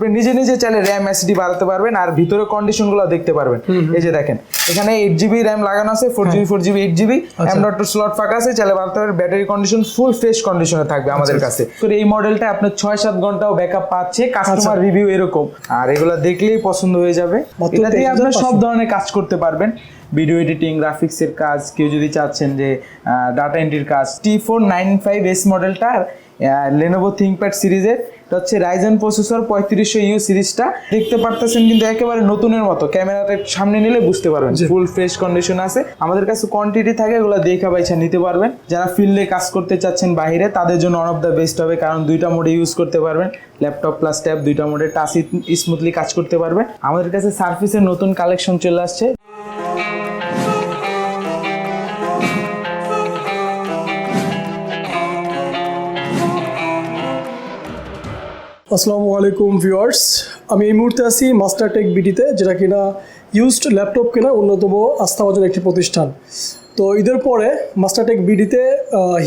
আপনি নিজে নিজে চাইলে র্যাম এসডি বাড়াতে পারবেন আর ভিতরে কন্ডিশনগুলো দেখতে পারবেন। এই যে দেখেন এখানে এইট জিবি র্যাম লাগানো আছে four GB four GB eight GB M dot slot ফাঁকা আছে চাইলে বাড়াতে পারবেন। ব্যাটারি কন্ডিশন ফুল ফ্রেশ কন্ডিশনে থাকবে আমাদের কাছে। তো এই মডেলটা আপনার ছয় সাত ঘন্টাও ব্যাকআপ পাচ্ছে কাস্টমার রিভিউ এরকম। আর এগুলো দেখলেই পছন্দ হয়ে যাবে। এটা দিয়ে আপনার সব 13,500 ধরনের কাজ করতে পারবেন। ভিডিও এডিটিং গ্রাফিক্সের কাজ কেউ যদি চাচ্ছেন যে ডাটা এন্ট্রির কাজ T four nine five S মডেলটা লেনোভো থিঙ্কপ্যাড সিরিজের এটা হচ্ছে রাইজেন প্রসেসর পঁয়ত্রিশশো ইউ সিরিজটা। দেখতে পারতেছেন কিন্তু একেবারে নতুনের মতো। ক্যামেরাটা সামনে নিলে বুঝতে পারবেন ফুল ফ্রেশ কন্ডিশন আছে। আমাদের কাছে কোয়ান্টিটি থাকে এগুলো দেখা পাইছা নিতে পারবেন। যারা ফিল্ডে কাজ করতে চাচ্ছেন বাইরে তাদের জন্য অন অফ দ্য বেস্ট হবে কারণ দুইটা মোডে ইউজ করতে পারবেন। ল্যাপটপ প্লাস ট্যাব দুইটা মোডে টাচ স্মুথলি কাজ করতে পারবে আমাদের কাছে সার্ভিসের নতুন কালেকশন চলে আসছে আসসালামু আলাইকুম ভিউয়ার্স। আমি এই মুহূর্তে আছি মাস্টার টেক বিডিতে, যেটা কিনা ইউজড ল্যাপটপ কেনা অন্যতম আস্থাভাজন একটি প্রতিষ্ঠান। তো ঈদের পরে মাস্টার টেক বিডিতে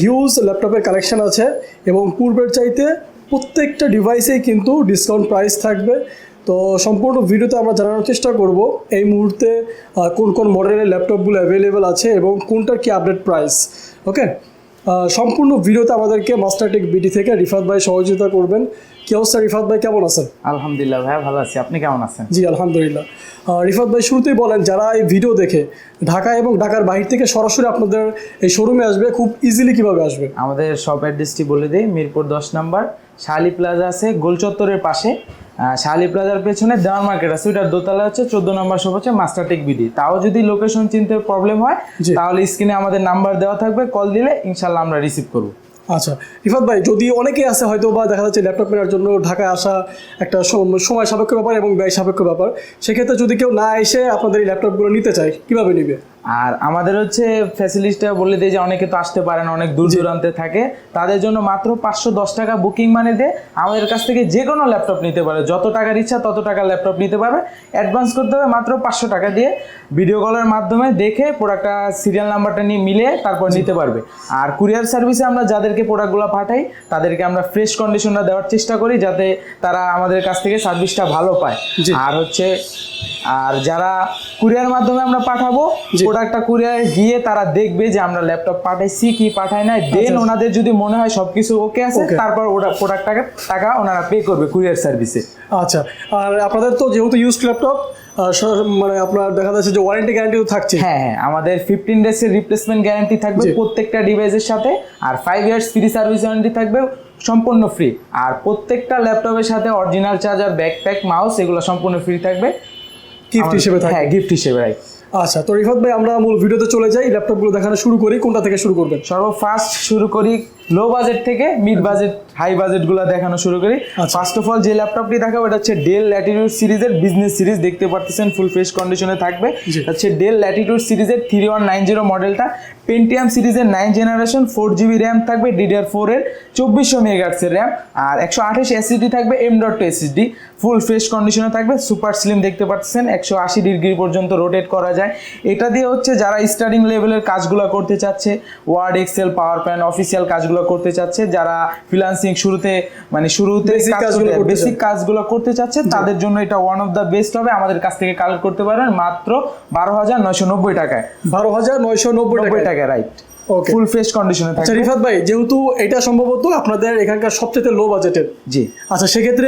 হিউজ ল্যাপটপের কালেকশন আছে এবং পূর্বের চাইতে প্রত্যেকটা ডিভাইসেই কিন্তু ডিসকাউন্ট প্রাইস থাকবে। তো সম্পূর্ণ ভিডিওতে আমরা জানানোর চেষ্টা করব এই মুহূর্তে কোন কোন মডেলের ল্যাপটপগুলো অ্যাভেলেবেল আছে এবং কোনটার কি আপডেট প্রাইস ওকে সম্পূর্ণ ভিডিওতে আমাদেরকে মাস্টারটেক বিডি থেকে রিফাত ভাই সহযোগিতা করবেন। কি অবস্থা রিফাত ভাই কেমন আছেন? আলহামদুলিল্লাহ ভাইয়া ভালো আছি। আপনি কেমন আছেন? জি আলহামদুলিল্লাহ। রিফাত ভাই শুরুতেই বলেন যারা এই ভিডিও দেখে ঢাকা এবং ঢাকার বাহির থেকে সরাসরি আপনাদের এই শোরুমে আসবে খুব ইজিলি কীভাবে আসবে? আমাদের শপ অ্যাড্রেসটি বলে দিই মিরপুর দশ নাম্বার শালি প্লাজা আছে গোল চত্বরের পাশে। শালি প্লাজার পেছনে দেওয়ার মার্কেট আছে। ওইটার দোতলা হচ্ছে চোদ্দ নম্বর শপ হচ্ছে মাস্টারটেক বিডি তাও যদি লোকেশন চিনতে প্রবলেম হয়। তাহলে স্ক্রিনে আমাদের নাম্বার দেওয়া থাকবে কল দিলে ইনশাল্লাহ আমরা রিসিভ করব। আচ্ছা রিফাত ভাই যদি অনেকেই আছে হয়তো বা দেখা যাচ্ছে ল্যাপটপ কেনার জন্য ঢাকায় আসা একটা সময় সাপেক্ষ ব্যাপার এবং ব্যয় সাপেক্ষ ব্যাপার সেক্ষেত্রে যদি কেউ না এসে আপনাদের এই ল্যাপটপগুলো নিতে চায় কীভাবে নিবে? আর আমাদের হচ্ছে ফ্যাসিলিটিটা বলে দেয় যে অনেকে তো আসতে পারেন অনেক দূর দূরান্তে থাকে। তাদের জন্য মাত্র পাঁচশো দশ টাকা বুকিং মানে দিয়ে আমাদের কাছ থেকে যে কোনো ল্যাপটপ নিতে পারে। যত টাকার ইচ্ছা তত টাকার ল্যাপটপ নিতে পারবে। অ্যাডভান্স করতে হবে মাত্র পাঁচশো টাকা দিয়ে। ভিডিও কলের মাধ্যমে দেখে প্রোডাক্টটা সিরিয়াল নাম্বারটা নিয়ে মিলে তারপর নিতে পারবে। আর কুরিয়ার সার্ভিসে আমরা যাদেরকে প্রোডাক্টগুলো পাঠাই তাদেরকে আমরা ফ্রেশ কন্ডিশনটা দেওয়ার চেষ্টা করি যাতে তারা আমাদের কাছ থেকে সার্ভিসটা ভালো পায়। আর হচ্ছে আর যারা কুরিয়ার মাধ্যমে আমরা পাঠাবো। প্রোডাক্টটা কুরিয়ারে গিয়ে তারা দেখবে যে আমরা ল্যাপটপ পাঠাইছি কি পাঠাই নাই। দেন ওনাদের যদি মনে হয় সবকিছু ওকে আছে তারপর ওটা প্রোডাক্টটাকে টাকা ওনারা পে করবে কুরিয়ার সার্ভিসে। আচ্ছা আর আপনাদের তো যেহেতু ইউজড ল্যাপটপ মানে আপনার দেখা যাচ্ছে যে ওয়ারেন্টি গ্যারান্টি তো থাকছে। হ্যাঁ হ্যাঁ আমাদের ফিফটিন ডেজের রিপ্লেসমেন্ট গ্যারান্টি থাকবে প্রত্যেকটা ডিভাইসের সাথে আর five years free service warranty থাকবে সম্পূর্ণ ফ্রি আর প্রত্যেকটা ল্যাপটপের সাথে অরিজিনাল চার্জার ব্যাকপ্যাক মাউস এগুলো সম্পূর্ণ ফ্রি থাকবে। গিফট হিসেবে থাকে। হ্যাঁ গিফট হিসেবে রাইট আচ্ছা তো রিফাত ভাই আমরা মূল ভিডিওতে চলে যাই। ল্যাপটপগুলো দেখানো শুরু করি কোনটা থেকে শুরু করবেন? সর্বফার্স্ট শুরু করি লো বাজেট থেকে মিড বাজেট হাই বাজেটগুলো দেখানো শুরু করি। ফার্স্ট অফ অল যে ল্যাপটপটি দেখাবো এটা হচ্ছে ডেল ল্যাটিটিউড সিরিজের বিজনেস সিরিজ দেখতে পারতেছেন ফুল ফ্রেশ কন্ডিশনে থাকবে। এটা হচ্ছে ডেল ল্যাটিটিউড সিরিজের থ্রি ওয়ান নাইন জিরো মডেলটা পেন্টিয়াম সিরিজের nine generation four GB RAM থাকবে ডিডিআর ফোর এর চব্বিশশো মেগাটসের র্যাম আর একশো আঠাশ এসএসডি থাকবে M dot two SSD full fresh কন্ডিশনে থাকবে সুপার স্লিম দেখতে পাচ্ছেন একশো আশি ডিগ্রি পর্যন্ত রোটেট করা যায়। এটা দিয়ে হচ্ছে যারা স্টার্টিং লেভেলের কাজগুলো করতে চাচ্ছে Word Excel PowerPoint official কাজগুলো করতে চাচ্ছে যারা ফ্রিলান্সিং শুরুতে মানে শুরুতে কাজগুলো বেসিক কাজগুলো করতে চাচ্ছে তাদের জন্য এটা ওয়ান অফ দ্য বেস্ট হবে। আমাদের কাছ থেকে কালেক্ট করতে পারবেন মাত্র বারো হাজার নয়শো নব্বই টাকায়। বারো হাজার নয়শো নব্বই নব্বই টাকা টাকা রাইট ফুল ফ্রেশ কন্ডিশনে আচ্ছা রিফাত ভাই যেহেতু এটা সম্ভবত আপনাদের এখানকার সবচেয়ে লো বাজেটের জি। আচ্ছা সেক্ষেত্রে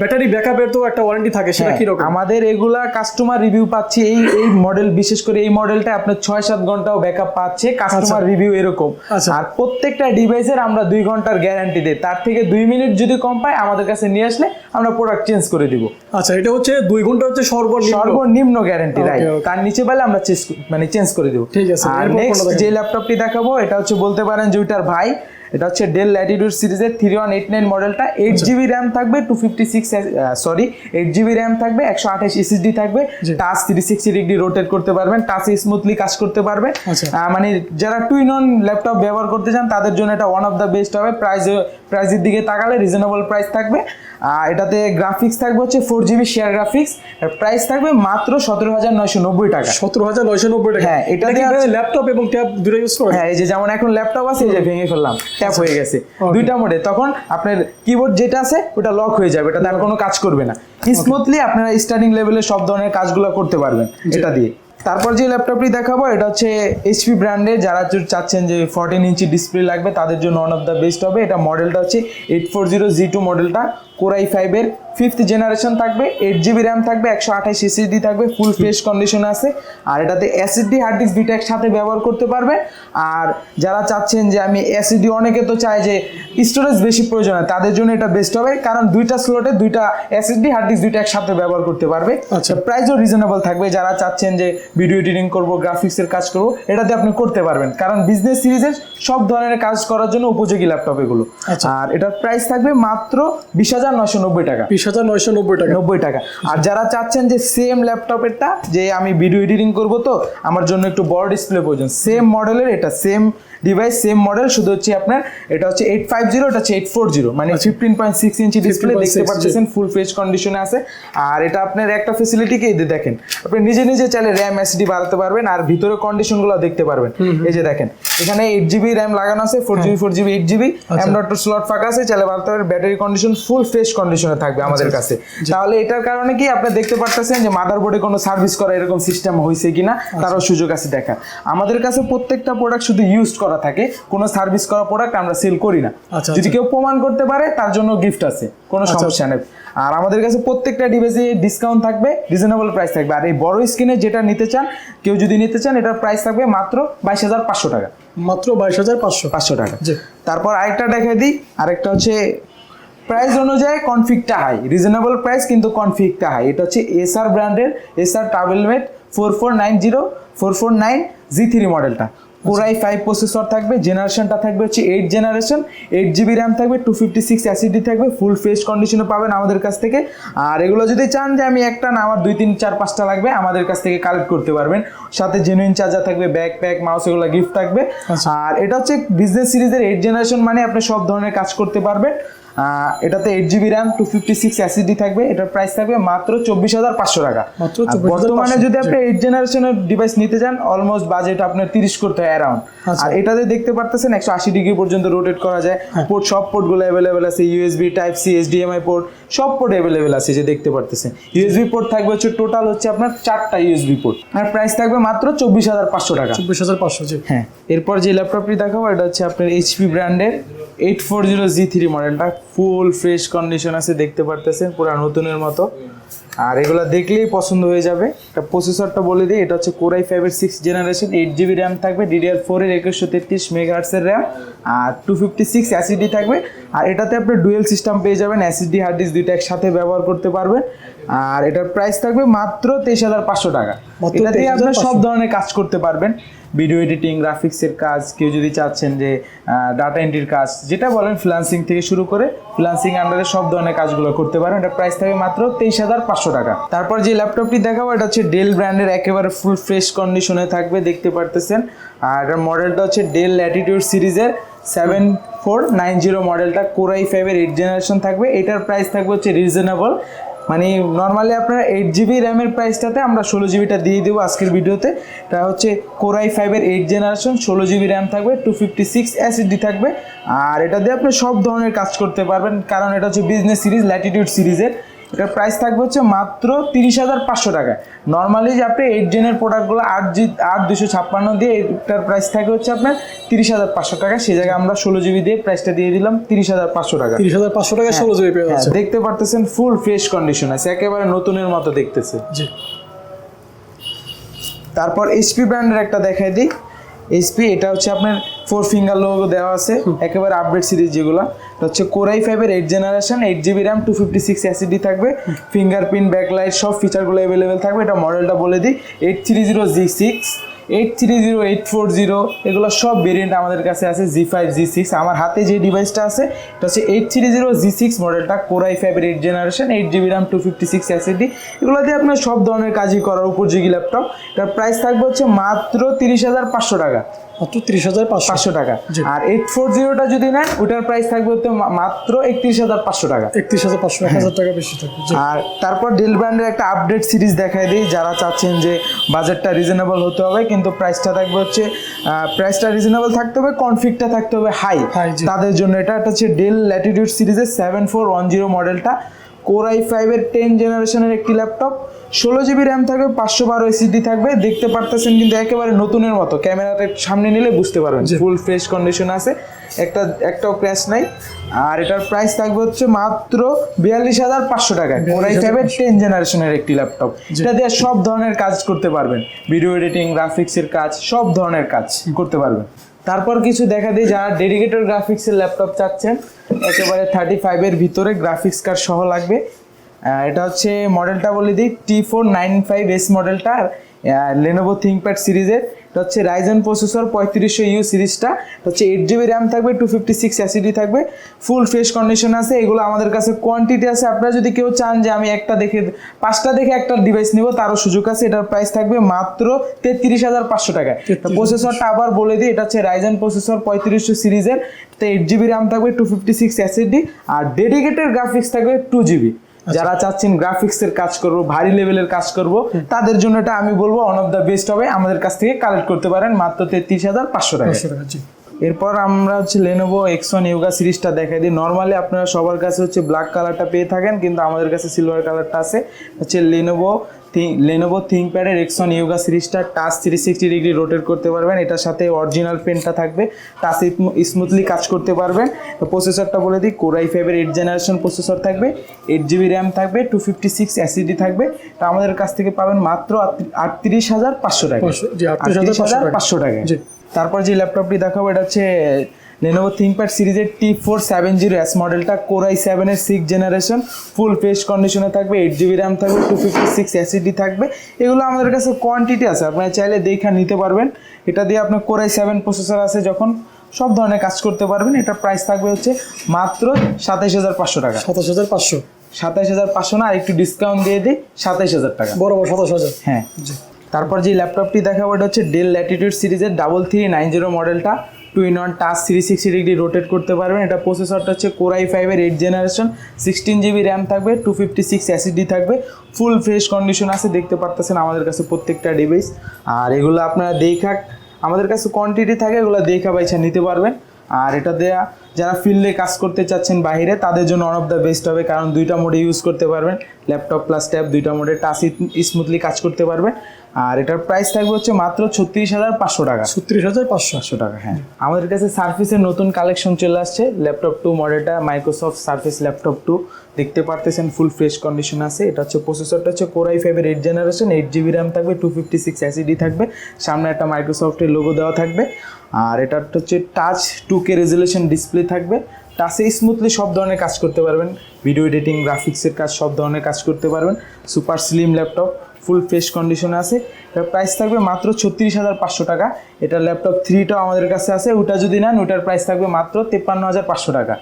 ব্যাটারি ব্যাকআপের তো একটা ওয়ারেন্টি থাকে সেটা হ্যাঁ, কি রকম? আমাদের এগুলা কাস্টমার রিভিউ পাচ্ছি এই এই মডেল বিশেষ করে এই মডেলটা আপনার ছয় সাত ঘন্টাও ব্যাকআপ পাচ্ছে কাস্টমার রিভিউ এরকম। আচ্ছা। আর প্রত্যেকটা ডিভাইসের আমরা দুই ঘণ্টার গ্যারান্টি দিই। তার থেকে দুই মিনিট যদি কম পাই আমাদের কাছে নিয়ে আসলে আমরা প্রোডাক্ট চেঞ্জ করে দিব। আচ্ছা এটা হচ্ছে দুই ঘণ্টা হচ্ছে সর্বনিম্ন। সর্বনিম্ন গ্যারান্টি রাইট তার নিচে পেলে আমরা চেঞ্জ মানে চেঞ্জ করে দিব। ঠিক আছে, আর নেক্সট? যে ল্যাপটপটি দেখাবো এটা হচ্ছে বলতে পারেন যে ওইটার ভাই এটা হচ্ছে ডেল ল্যাটিটিউড সিরিজের থ্রি ওয়ান এইট নাইন মডেলটা এইট। জিবি র্যাম থাকবে two fifty six sorry eight GB RAM থাকবে একশো আঠাশ এসএসডি থাকবে। Touch three sixty degree rotate করতে পারবেন টাচে স্মুথলি কাজ করতে পারবেন। আচ্ছা। মানে যারা টু টুইন অন ল্যাপটপ ব্যবহার করতে চান তাদের জন্য এটা ওয়ান অফ দ্য বেস্ট হবে। প্রাইস প্রাইসের দিকে তাকালে রিজনেবল প্রাইস থাকবে। আর এটাতে গ্রাফিক্স থাকবে হচ্ছে four GB share graphics price থাকবে মাত্র সতেরো হাজার নয়শো নব্বই টাকা। সতেরো হাজার নয়শো নব্বই টাকা। হ্যাঁ, এটা ল্যাপটপ এবং ট্যাব দুটো ইউজ করে হ্যাঁ এই যে যেমন এখন ল্যাপটপ আছে এই যে ভেঙে ফেললাম। ট্যাপ হয়ে গেছে. দুইটা মোডে। তখন আপনার কিবোর্ড যেটা আছে ওটা লক হয়ে যাবে। এটা তার কোনো কাজ করবে না। স্মুথলি আপনারা স্টার্টিং লেভেলে সব ধরনের কাজগুলো করতে পারবেন এটা দিয়ে। তারপর যে ল্যাপটপটি দেখাবো এটা হচ্ছে এইচপি ব্র্যান্ডের যারা চাচ্ছেন যে ফোরটিন ইঞ্চি ডিসপ্লে লাগবে তাদের জন্য ওয়ান অফ দ্য বেস্ট হবে। এটা মডেলটা হচ্ছে eight four zero G two মডেলটা কোরাই ফাইভের ফিফথ জেনারেশন থাকবে এইট জিবি র্যাম থাকবে একশো আঠাশ এসএসডি থাকবে ফুল ফ্রেশ কন্ডিশন আছে। আর এটাতে এসএসডি হার্ড ডিস্ক দুইটা একসাথে ব্যবহার করতে পারবে। আর যারা চাচ্ছেন যে আমি এসএসডি অনেকে তো চায় যে স্টোরেজ বেশি প্রয়োজন হয় তাদের জন্য এটা বেস্ট হবে। কারণ দুইটা স্লটে দুইটা এসএসডি হার্ড ডিস্ক দুইটা একসাথে ব্যবহার করতে পারবে। আচ্ছা। প্রাইসও রিজনেবল থাকবে। যারা চাচ্ছেন যে ভিডিও এডিটিং করব গ্রাফিক্সের কাজ করব এটাতে আপনি করতে পারবেন। কারণ বিজনেস সিরিজের সব ধরনের কাজ করার জন্য উপযোগী ল্যাপটপ এগুলো। আচ্ছা। আর এটার প্রাইস থাকবে মাত্র বিশ হাজার নয়শো নব্বই টাকা। বিশ হাজার নয়শো নব্বই টাকা। নব্বই টাকা। আর যারা চাচ্ছেন যে সেম ল্যাপটপেরটা যে আমি ভিডিও এডিটিং করব তো আমার জন্য একটু বড় ডিসপ্লে প্রয়োজন। সেম মডেলের এটা সেম ডিভাইস সেম মডেল শুধু হচ্ছে আপনার এটা হচ্ছে এইট ফাইভ জিরো এটা হচ্ছে এইট ফোর জিরো মানে fifteen point six inch display দেখতে পাচ্ছেন ফুল ফ্রেশ কন্ডিশনে আছে। আর এটা আপনার একটা ফেসিলিটিকে এই দেখেন। আপনি নিজে নিজে চাইলে র্যাম এসডি বাড়াতে পারবেন আর ভিতরে কন্ডিশনগুলো দেখতে পারবেন। এই যে দেখেন এখানে এইট জিবি র্যাম লাগানো আছে four GB four GB eight GB M dot slot ফাঁকা আছে চাইলে বাড়াতে পারবেন। ব্যাটারি কন্ডিশন ফুল ফ্রেশ কন্ডিশনে থাকবে আমাদের কাছে। তাহলে এটার কারণে কি আপনি দেখতে পারতেছেন যে মাদারবোর্ডে কোনো সার্ভিস করা এরকম সিস্টেম হয়েছে কিনা তারও সুযোগ আছে দেখা আমাদের কাছে প্রত্যেকটা প্রোডাক্ট শুধু ইউজ করা থাকে কোনো সার্ভিস করা প্রোডাক্ট আমরা সেল করি না। আচ্ছা, যদি কেউ প্রমাণ করতে পারে তার জন্য গিফট আছে কোনো সমস্যা নেই। আর আমাদের কাছে প্রত্যেকটা ডিভাইসে ডিসকাউন্ট থাকবে রিজনেবল প্রাইস থাকবে। আর এই বড় স্ক্রিনে যেটা নিতে চান কেউ যদি নিতে চান এটার প্রাইস থাকবে মাত্র বাইশ হাজার পাঁচশো টাকা। মাত্র বাইশ হাজার পাঁচশো। পাঁচশো টাকা। তারপর আরেকটা দেখে দিই আরেকটা হচ্ছে প্রাইস অনুযায়ী কনফিগটা হাই রিজনেবল প্রাইস কিন্তু কনফিগটা হাই এটা হচ্ছে এসআর ব্র্যান্ডের Acer TravelMate four four nine zero four four nine G three মডেলটা কোরাই ফাইভ প্রসেসর থাকবে জেনারেশনটা থাকবে হচ্ছে eight generation eight GB RAM থাকবে টু ফিফটি সিক্স অ্যাসিডি থাকবে ফুল ফ্রেশ কন্ডিশনে পাবেন আমাদের কাছ থেকে। আর এগুলো যদি চান যে আমি একটা না আমার দুই তিন চার পাঁচটা লাগবে আমাদের কাছ থেকে কালেক্ট করতে পারবেন। সাথে জেনুইন চার্জার থাকবে ব্যাক প্যাক মাউস এগুলো গিফট থাকবে। আচ্ছা। আর এটা হচ্ছে বিজনেস সিরিজের এইট জেনারেশন মানে আপনি সব ধরনের কাজ করতে পারবেন। এটাতে eight GB RAM two fifty six SSD থাকবে। এটার প্রাইস থাকবে মাত্র চব্বিশ হাজার পাঁচশো টাকা। মাত্র আর 24,500 বর্তমানে যদি আপনি এইট জেনারেশনের ডিভাইস নিতে চান অলমোস্ট বাজেট আপনার তিরিশ করতে হয় অ্যারাউন্ড আচ্ছা। আর এটাতে দেখতে পারতেছেন একশো আশি ডিগ্রি পর্যন্ত রোটেট করা যায়। হ্যাঁ। পোর্ট সব পোর্টগুলো অ্যাভেলেবেল আছে USB type C HDMI port সব পোর্ট অ্যাভেলেবেল আছে যে দেখতে পারতেছেন। ইউএসবি পোর্ট থাকবে হচ্ছে টোটাল হচ্ছে আপনার চারটা ইউএসবি পোর্ট আর প্রাইস থাকবে মাত্র চব্বিশ হাজার পাঁচশো টাকা। চব্বিশ হাজার পাঁচশো হ্যাঁ এরপর যে ল্যাপটপটি দেখাবো এটা হচ্ছে আপনার এইচপি ব্র্যান্ডের eight four zero G three মডেলটা ফুল ফ্রেশ কন্ডিশন আছে, দেখতে পারতেছেন, পুরো নতুনের মতো। আর এগুলো দেখলেই পছন্দ হয়ে যাবে। এটা প্রসেসরটা বলে দিই, এটা হচ্ছে কোরাই ফাইভের six generation eight GB RAM থাকবে ডিডিআর ফোরের একুশশো তেত্রিশ মেগাহার্সের র্যাম আর টু ফিফটি সিক্স অ্যাসিডি থাকবে। আর এটাতে আপনি ডুয়েল সিস্টেম পেয়ে যাবেন অ্যাসিডি হার্ড ডিস্ক দুইটা একসাথে ব্যবহার করতে পারবেন। আর এটার প্রাইস থাকবে মাত্র তেইশ হাজার পাঁচশো টাকা। মাত্র এটা দিয়ে আপনি সব ধরনের কাজ করতে পারবেন। ভিডিও এডিটিং গ্রাফিক্সের কাজ কেউ যদি চাচ্ছেন যে ডাটা এন্ট্রির কাজ যেটা বলেন ফ্রিলান্সিং থেকে শুরু করে ফ্রিলান্সিং আন্ডারে সব ধরনের কাজগুলো করতে পারেন। এটা প্রাইস থাকবে মাত্র তেইশ হাজার পাঁচশো টাকা। তারপর যে ল্যাপটপটি দেখাবো এটা হচ্ছে ডেল ব্র্যান্ডের একেবারে ফুল ফ্রেশ কন্ডিশনে থাকবে দেখতে পারতেছেন। আর এটার মডেলটা হচ্ছে ডেল ল্যাটিটিউড সিরিজের সেভেন ফোর নাইন জিরো মডেলটা কোরাই ফাইভের এইট জেনারেশন থাকবে। এটার প্রাইস থাকবে হচ্ছে রিজনেবল মানে নর্মালি আপনার এইট জিবি র্যামের প্রাইসটাতে আমরা ষোলো জিবিটা দিয়ে দেবো আজকের ভিডিওতে। তা হচ্ছে কোরাই ফাইভের এইট জেনারেশন ষোলো জিবি র্যাম থাকবে টু ফিফটি সিক্স অ্যাসিডি থাকবে। আর এটা দিয়ে আপনি সব ধরনের কাজ করতে পারবেন, কারণ এটা হচ্ছে বিজনেস সিরিজ ল্যাটিটিউড সিরিজের এটার প্রাইস থাকবে হচ্ছে মাত্র তিরিশ হাজার পাঁচশো টাকা। নর্মালি যে আপনি এইট জেনের প্রোডাক্টগুলো আট জি আট দুশো ছাপ্পান্ন দিয়ে এটার প্রাইস থাকে হচ্ছে আপনার তিরিশ হাজার পাঁচশো টাকা। সেই জায়গায় আমরা ষোলো জিবি দিয়ে প্রাইসটা দিয়ে দিলাম তিরিশ হাজার পাঁচশো টাকা। তিরিশ হাজার পাঁচশো টাকা ষোলো জিবি পেয়ে হ্যাঁ, দেখতে পারতেছেন ফুল ফ্রেশ কন্ডিশন আছে একেবারে নতুনের মতো দেখতেছে। তারপর এইচপি ব্র্যান্ডের একটা দেখাই দিই। এইচপি এটা হচ্ছে আপনার ফোর ফিঙ্গার লোগো দেওয়া আছে। একেবারে আপডেট সিরিজ যেগুলো। হচ্ছে কোরাই ফাইভের eight generation eight GB RAM two fifty six SSD থাকবে। ফিঙ্গারপ্রিন্ট ব্যাকলাইট সব ফিচারগুলো অ্যাভেলেবেল থাকবে। এটা মডেলটা বলে দিই eight three zero G six eight three zero eight four zero এগুলো সব ভেরিয়েন্ট আমাদের কাছে আছে জি ফাইভ জি সিক্স আমার হাতে যে ডিভাইসটা আছে, এটা হচ্ছে eight three zero G six মডেলটা কোরাই ফাইভের eight generation eight GB RAM two fifty six SSD এগুলো দিয়ে আপনার সব ধরনের কাজই করার উপযোগী ল্যাপটপ এটার প্রাইস থাকবে হচ্ছে মাত্র তিরিশ হাজার পাঁচশো টাকা। মাত্র হাজার পাঁচশো। টাকা। আর এইট ফোর জিরোটা যদি নেন ওটার প্রাইস থাকবে হচ্ছে মাত্র একত্রিশ হাজার পাঁচশো টাকা। একত্রিশ হাজার পাঁচশো হাজার টাকা বেশি থাকবে। আর তারপর ডেল ব্র্যান্ডের একটা আপডেট সিরিজ দেখাই দিই। যারা চাচ্ছেন যে বাজেটটা রিজনেবল হতে হবে কিন্তু প্রাইসটা থাকবে হচ্ছে প্রাইসটা রিজনেবল থাকতে হবে কনফিগটা থাকতে হবে হাই তাদের জন্য এটা একটা হচ্ছে ডেল ল্যাটিটিউড সিরিজের সেভেন ফোর ওয়ান জিরো মডেলটা কোর আই ফাইভের টেন জেনারেশনের একটি ল্যাপটপ ষোলো জিবি র্যাম থাকবে পাঁচশো বারো এসিডি থাকবে দেখতে পারতেছেন কিন্তু একেবারে নতুনের মতো। ক্যামেরাটা সামনে নিলে বুঝতে পারবেন। ফুল ফ্রেশ কন্ডিশন আছে। একটা একটাও ক্র্যাশ নাই। আর এটার প্রাইস থাকবে হচ্ছে মাত্র বিয়াল্লিশ হাজার পাঁচশো টাকায়। কোর আই ফাইভের টেন জেনারেশনের একটি ল্যাপটপ এটা দিয়ে সব ধরনের কাজ করতে পারবেন। ভিডিও এডিটিং গ্রাফিক্সের কাজ সব ধরনের কাজ করতে পারবেন। তারপর কিছু দেখা দিই যারা ডেডিকেটেড গ্রাফিক্সের ল্যাপটপ চাচ্ছেন। একেবারে থার্টি ফাইভের ভিতরে গ্রাফিক্স কার্ড সহ লাগবে। এটা হচ্ছে মডেলটা বলে দিই T four nine five S মডেলটা লেনোভো থিঙ্কপ্যাড সিরিজের এটা হচ্ছে রাইজেন প্রসেসর পঁয়ত্রিশশো ইউ সিরিজটা হচ্ছে এইট জিবি র্যাম থাকবে টু ফিফটি সিক্স অ্যাসিডি থাকবে ফুল ফ্রেশ কন্ডিশন আছে এগুলো আমাদের কাছে কোয়ান্টিটি আছে। আপনারা যদি কেউ চান যে আমি একটা দেখে পাঁচটা দেখে একটা ডিভাইস নিব তারও সুযোগ আছে এটার প্রাইস থাকবে মাত্র তেত্রিশ হাজার পাঁচশো টাকায় প্রসেসরটা আবার বলে দিই এটা হচ্ছে রাইজেন প্রসেসর পঁয়ত্রিশশো সিরিজের তো এইট জিবি র্যাম থাকবে টু ফিফটি সিক্স অ্যাসিডি আর ডেডিকেটেড গ্রাফিক্স থাকবে টু জিবি যারা চাচ্ছেন গ্রাফিক্স এর কাজ করব ভারী লেভেলের কাজ করব তাদের জন্য এটা আমি বলব ওয়ান অফ দ্য বেস্ট হবে। আমাদের কাছ থেকে কালেক্ট করতে পারেন মাত্র তেত্রিশ হাজার পাঁচশো টাকা এরপর আমরা হচ্ছে লেনোভো এক্সন ইয়োগা সিরিজটা দেখাই দিই। নর্মালি আপনারা সবার কাছে হচ্ছে ব্ল্যাক কালারটা পেয়ে থাকেন কিন্তু আমাদের কাছে সিলভার কালারটা আছে। হচ্ছে লেনোভো লেনোভো থিঙ্কপ্যাডের এক্সন ইয়োগা সিরিজটা touch three sixty degree rotate করতে পারবেন। এটার সাথে অরিজিনাল পেনটা থাকবে। টাচ স্মুথলি কাজ করতে পারবেন। তো প্রসেসরটা বলে দিই কোরাই ফাইভের এইট জেনারেশন প্রসেসর থাকবে এইট জিবি র্যাম থাকবে টু ফিফটি সিক্স অ্যাসিডি থাকবে। তো আমাদের কাছ থেকে পাবেন মাত্র আটত্রিশ হাজার পাঁচশো টাকা। 38,500 38,500 পাঁচশো টাকা। তারপর যে ল্যাপটপটি দেখাবো এটা হচ্ছে লেনোভো থিঙ্কপ্যাড সিরিজের T four seven zero S মডেলটা কোরাই সেভেনের সিক্স জেনারেশন ফুল ফ্রেশ কন্ডিশনে থাকবে এইট জিবি র্যাম থাকবে টু ফিফটি সিক্স অ্যাসিডি থাকবে। এগুলো আমাদের কাছে কোয়ান্টিটি আছে আপনারা চাইলে দেখা নিতে পারবেন। এটা দিয়ে আপনার কোরাই সেভেন প্রসেসর আছে যখন সব ধরনের কাজ করতে পারবেন। এটা প্রাইস থাকবে হচ্ছে মাত্র সাতাইশ হাজার পাঁচশো টাকা। সাতাশ হাজার পাঁচশো? সাতাইশ হাজার পাঁচশো না আর একটু ডিসকাউন্ট দিয়ে দিই সাতাইশ হাজার টাকা। বরাবর সাতাশ হাজার। হ্যাঁ। তারপর যে ল্যাপটপটি দেখাবো এটা হচ্ছে ডেল ল্যাটিটিউড সিরিজের ডাবল থ্রি নাইন জিরো মডেলটা two in one touch three sixty degree rotate করতে পারবেন। এটা প্রসেসরটা হচ্ছে কোরাই ফাইভের eight generation, sixteen GB RAM থাকবে, টু ফিফটি সিক্স অ্যাসিডি থাকবে, ফুল ফ্রেশ কন্ডিশন আছে, দেখতে পারতেছেন আমাদের কাছে প্রত্যেকটা ডিভাইস আর এগুলো আপনারা দেখা, আমাদের কাছে কোয়ান্টিটি থাকে, এগুলো দেখা বাইছা নিতে পারবেন। আর এটা দেয়া, যারা ফিল্ডে কাজ করতে চাচ্ছেন বাইরে, তাদের জন্য ওয়ান অফ দ্য বেস্ট হবে, কারণ দুইটা মোডে ইউজ করতে পারবেন। ল্যাপটপ প্লাস ট্যাব দুইটা মোডে টাচ স্মুথলি কাজ করতে পারবেন। আর এটার প্রাইস থাকবে হচ্ছে মাত্র ছত্রিশ হাজার পাঁচশো টাকা। ছত্রিশ হাজার পাঁচশো। পাঁচশো টাকা হ্যাঁ। আমাদের কাছে সার্ফেসের নতুন কালেকশন চলে আসছে ল্যাপটপ টু মডেলটা মাইক্রোসফট সার্ফেস ল্যাপটপ টু দেখতে পারতেছেন ফুল ফ্রেশ কন্ডিশন আছে। এটা হচ্ছে প্রসেসরটা হচ্ছে কোরাই ফাইভের eight generation eight GB RAM থাকবে টু ফিফটি সিক্স অ্যাসিডি থাকবে। সামনে একটা মাইক্রোসফটের লোগো দেওয়া থাকবে। আর এটা হচ্ছে touch two K resolution display থাকবে। টাচে স্মুথলি সব ধরনের কাজ করতে পারবেন। ভিডিও এডিটিং গ্রাফিক্সের কাজ সব ধরনের কাজ করতে পারবেন। Super slim laptop full fresh কন্ডিশনে আছে। প্রাইস থাকবে মাত্র ছত্রিশ হাজার পাঁচশো টাকা। এটা ল্যাপটপ থ্রিটাও আমাদের কাছে আছে। ওটা যদি নেন, ওটার প্রাইস থাকবে মাত্র তেপ্পান্ন হাজার পাঁচশো টাকা।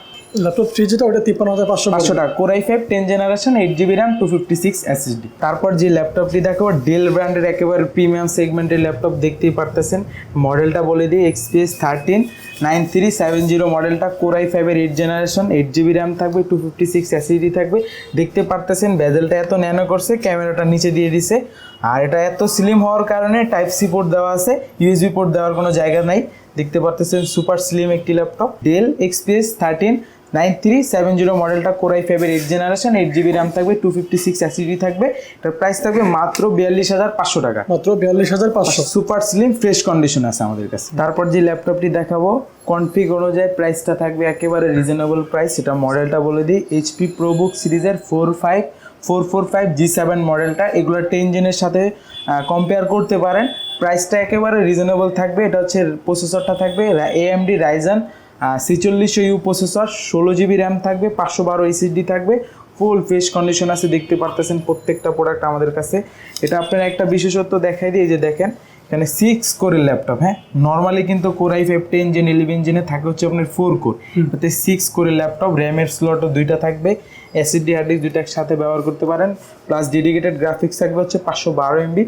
ল্যাপটপ থ্রি যেটা ওটা তিপ্পান্ন হাজার পাঁচশো পাঁচশো টাকা। Core i five ten generation eight GB RAM two fifty six SSD তারপর যে ল্যাপটপটি দেখাবো ডেল ব্র্যান্ডের একেবারে প্রিমিয়াম সেগমেন্টের ল্যাপটপ দেখতেই পারতেছেন। মডেলটা বলে দিই XPS thirteen nine three seven zero মডেলটা। কোরাই ফাইভের eight generation eight GB RAM থাকবে টু ফিফটি সিক্স এসএসডি থাকবে। দেখতে পারতেছেন বেজেলটা এত ন্যানো করছে ক্যামেরাটা নিচে দিয়ে দিছে। আর এটা এত স্লিম হওয়ার কারণে টাইপ সি পোর্ট দেওয়া আছে ইউএসবি পোর্ট দেওয়ার কোনো জায়গা নাই। দেখতে পারতেছেন সুপার স্লিম একটি laptop. Dell XPS thirteen nine three seven zero মডেলটা কোরাই ফাইভের eight generation eight GB RAM থাকবে টু ফিফটি সিক্স অ্যাসিডি থাকবে এটার প্রাইস থাকবে মাত্র বিয়াল্লিশ হাজার পাঁচশো টাকা। মাত্র বিয়াল্লিশ হাজার পাঁচশো। সুপার স্লিম ফ্রেশ কন্ডিশন আছে আমাদের কাছে। তারপর যে ল্যাপটপটি দেখাবো কনফিগ অনুযায়ী প্রাইসটা থাকবে একেবারে রিজনেবল প্রাইস এটা মডেলটা বলে দিই এইচপি প্রোবুক সিরিজের four five four four five G seven মডেলটা এগুলো টেন জেনের সাথে কম্পেয়ার করতে পারেন। প্রাইসটা একেবারে রিজনেবল থাকবে এটা হচ্ছে প্রসেসরটা থাকবে এএমডি রাইজান ছিচল্লিশশো ইউ প্রসেসর ষোলো জিবি র্যাম থাকবে পাঁচশো বারো এসিডি থাকবে ফুল ফ্রেশ কন্ডিশন আছে দেখতে পারতেছেন প্রত্যেকটা প্রোডাক্ট আমাদের কাছে। এটা আপনারা একটা বিশেষত্ব দেখাই দিয়ে যে দেখেন এখানে সিক্স কোরের ল্যাপটপ হ্যাঁ? নর্মালি কিন্তু core I five ten gen eleven জেনে থাকে হচ্ছে আপনার ফোর কোর সিক্স কোরের ল্যাপটপ র্যামের স্লটও দুইটা থাকবে। এসিডি হার্ড ডিস্ক দুইটা একসাথে ব্যবহার করতে পারেন। প্লাস ডেডিকেটেড গ্রাফিক্স থাকবে হচ্ছে পাঁচশো বারো এমবি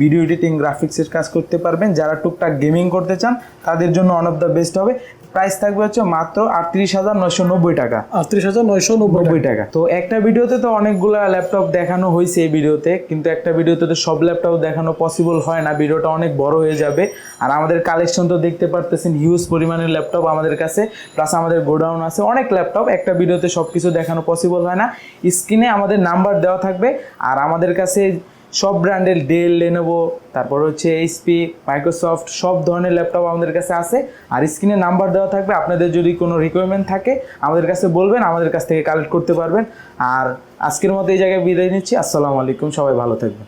ভিডিও এডিটিং গ্রাফিক্সের কাজ করতে পারবেন। যারা টুকটাক গেমিং করতে চান তাদের জন্য ওয়ান অফ দ্য বেস্ট হবে। প্রাইস থাকবে হচ্ছে মাত্র আটত্রিশ হাজার নয়শো নব্বই টাকা। আটত্রিশ হাজার নয়শো নব্বই টাকা। তো একটা ভিডিওতে তো অনেকগুলা ল্যাপটপ দেখানো হয়েছে এই ভিডিওতে কিন্তু একটা ভিডিওতে তো সব ল্যাপটপ দেখানো পসিবল হয় না। ভিডিওটা অনেক বড় হয়ে যাবে। আর আমাদের কালেকশন তো দেখতে পারতেছেন হিউজ পরিমাণের ল্যাপটপ আমাদের কাছে। প্লাস আমাদের গোডাউন আছে অনেক ল্যাপটপ একটা ভিডিওতে সব কিছু দেখানো পসিবল হয় না। স্ক্রিনে আমাদের নাম্বার দেওয়া থাকবে। আর আমাদের কাছে সব ব্র্যান্ডের ডেল লেনোভো তারপর হচ্ছে এইচপি মাইক্রোসফট সব ধরনের ল্যাপটপ আমাদের কাছে আছে। আর স্ক্রিনে নাম্বার দেওয়া থাকবে। আপনাদের যদি কোনো রিকোয়ারমেন্ট থাকে, আমাদের কাছে বলবেন, আমাদের কাছ থেকে কালেক্ট করতে পারবেন। আর আজকের মতো এই জায়গায় বিদায় নিচ্ছি। আসসালামু আলাইকুম। সবাই ভালো থাকবেন।